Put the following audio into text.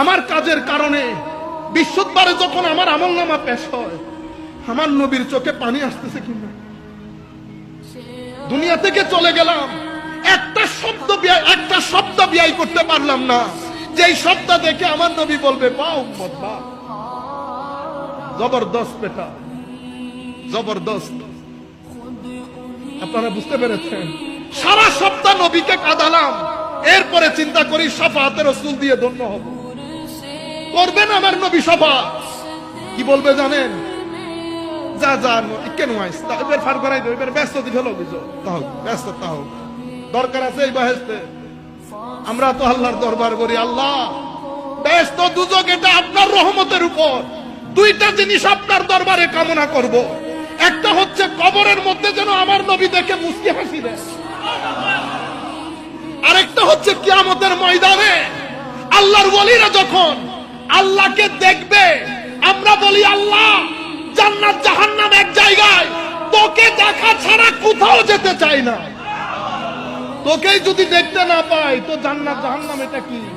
আমার কাজের কারণে বিশ্বদ্বারে যখন আমার আমল নামা পেশ হয়, আমার নবীর চোখে পানি আসতেছে কিনা? দুনিয়া থেকে চলে গেলাম, একটা শব্দ একটা শব্দ ব্যয় করতে পারলাম না। যেই শব্দ দেখে আমার নবী বলবে বা বা জবরদস্ত বেটা জবরদস্ত। আপনারা বুঝতে পেরেছেন? সারা সপ্তাহ নবীকে কাঁদালাম, এরপরে চিন্তা করি সাফাতের রসুল দিয়ে ধন্য হব। করবেন আমার নবী সভা। কি বলবে জানেন? যা যা কেন আইস ফার করাই দেবে ব্যস্ত দিকে হলো অভিযোগ তা হোক ব্যস্ত তা হোক দরকার আছে এই বাহেস্তে আমরা তো আল্লাহর দরবার করি, আল্লাহ। ব্যস্ত দুযোগ এটা আপনার রহমতের উপর। দুইটা জিনিস আপনার দরবারে কামনা করব। একটা হচ্ছে কবরের মধ্যে যেন আমার নবী দেখে মুস্কি হাসি আরেকটা হচ্ছে কিয়ামতের ময়দানে আল্লাহর ওয়ালিরা যখন আল্লাহকে দেখবে। আমরা বলি, আল্লাহ, জান্নাত জাহান্নাম এক জায়গায়। তোকে দেখা ছাড়া কোথাও যেতে চাই না। তোকেই যদি দেখতে না পাই, তো জান্নাত জাহান্নাম এটা কি?